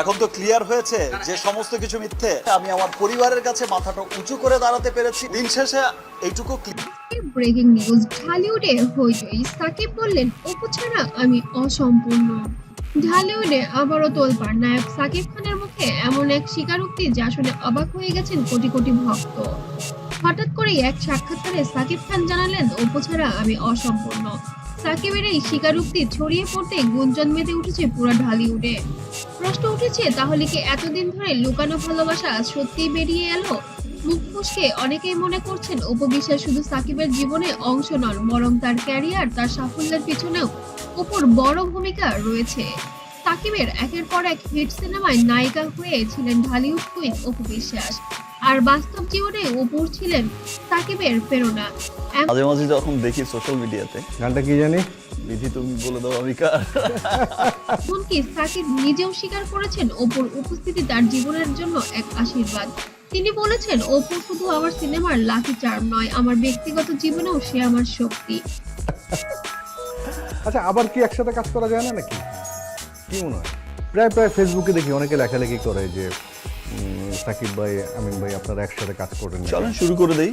এখন তো ক্লিয়ার হয়েছে যে সমস্ত কিছু মিথ্যে। আমি আমার পরিবারের কাছে মাথাটা উঁচু করে দাঁড়াতে পেরেছি। দিন শেষে এইটুকু ব্রেকিং নিউজ ঢালিউডে হইচই। সাকিব বললেন, অপু ছাড়া আমি অসম্পূর্ণ। ঢালিউডে আবারও তোলপাড়। নায়ক সাকিব খানের মুখে এমন এক স্বীকারোক্তি যা শুনে অবাক হয়ে গেছেন কোটি কোটি ভক্ত। হঠাৎ করেই এক সাক্ষাৎকারে সাকিব খান জানালেন, অপু ছাড়া আমি অসম্পূর্ণ। সাকিবের এই স্বীকারোক্তি ছড়িয়ে পড়তে গুঞ্জন মেতে উঠেছে পুরো ঢালিউডে। প্রশ্ন উঠেছে, তাহলে কি এতদিন ধরে লুকানো ভালোবাসা সত্যিই বেরিয়ে এলো? মুখ ফসকে অনেকেই মনে করছেন উপবিশ্বাস শুধু সাকিবের জীবনে অংশ নন, বরং তার ক্যারিয়ার, তার সাফল্যের পিছনেও অপুর বড় ভূমিকা রয়েছে। সাকিবের একের পর এক হিট সিনেমায় নায়িকা হয়ে ছিলেন ঢালিউড কুইন অপু বিশ্বাস আর বাস্তব জীবনে অপুর ছিলেন সাকিবের প্রেরণা। মাঝে মাঝে যখন দেখি সোশ্যাল মিডিয়াতে গানটা কি জানি? বিধি তুমি বলে দাও আমি কার এমনকি সাকিব নিজেও স্বীকার করেছেন অপুর উপস্থিতি তার জীবনের জন্য এক আশীর্বাদ। তিনি বলেছেন অপু শুধু আমার সিনেমার লাকি চার্ম নয় আমার ব্যক্তিগত জীবনেও সে আমার শক্তি। আচ্ছা আবার কি একসাথে কাজ করা যায় না নাকি? কি মনে হয়? প্রায় প্রায় ফেসবুকে দেখি অনেকে লেখালেখি করে যে উম, সাকিব ভাই আমিন ভাই আপনারা একসাথে কাজ করেন? চলেন শুরু করে দেই।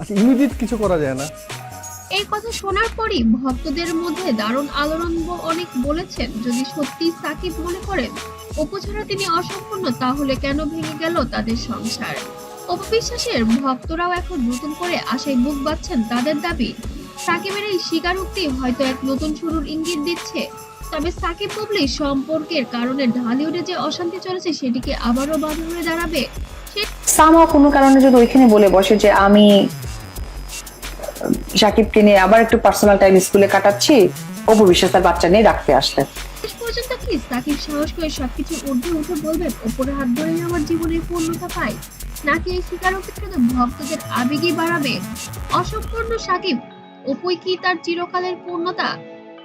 আচ্ছা ইমিডিয়েট কিছু করা যায় না। এই কথা শোনার পরই ভক্তদের মধ্যে দারুণ আলোড়ন অনেক বলেছেন। যদি সত্যি সাকিব মনে করেন অপু ছাড়া তিনি অসম্পূর্ণ তাহলে কেন ভেঙে গেল তাদের সংসার? অপবিশ্বাসের ভক্তরাও এখন নতুন করে আশায় বুক বাঁধছেন তাদের দাবি। সাকিবের এই স্বীকারোক্তি হয়তো এক নতুন শুরুর ইঙ্গিত দিচ্ছে। তবে সাকিব বুবলি সম্পর্কের কারণে ঢালিউডে যে অশান্তি চলেছে সেটিকে আবারও বাধা হয়ে দাঁড়াবে সামা কোনো কারণে যদি ওইখানে বলে বসে যে আমি সাকিবকে নিয়ে আবার একটু পার্সোনাল টাইম স্কুলে কাটাচ্ছি। অপু বিশ্বাস তার বাচ্চা নিয়ে রাখতে আসলে। সাকিব সাহস করে সবকিছু উঠে বলবেন ওপরে হাত ধরেই আমার জীবনের পূর্ণতা পাই। নাকি এই ভক্তদের আবেগই বাড়াবে? অসম্পূর্ণ সাকিব, অপুই কি তার চিরকালের পূর্ণতা?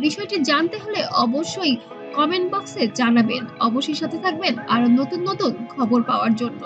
বিষয়টি জানতে হলে অবশ্যই কমেন্ট বক্সে জানাবেন। অবশ্যই সাথে থাকবেন আরও নতুন নতুন খবর পাওয়ার জন্য।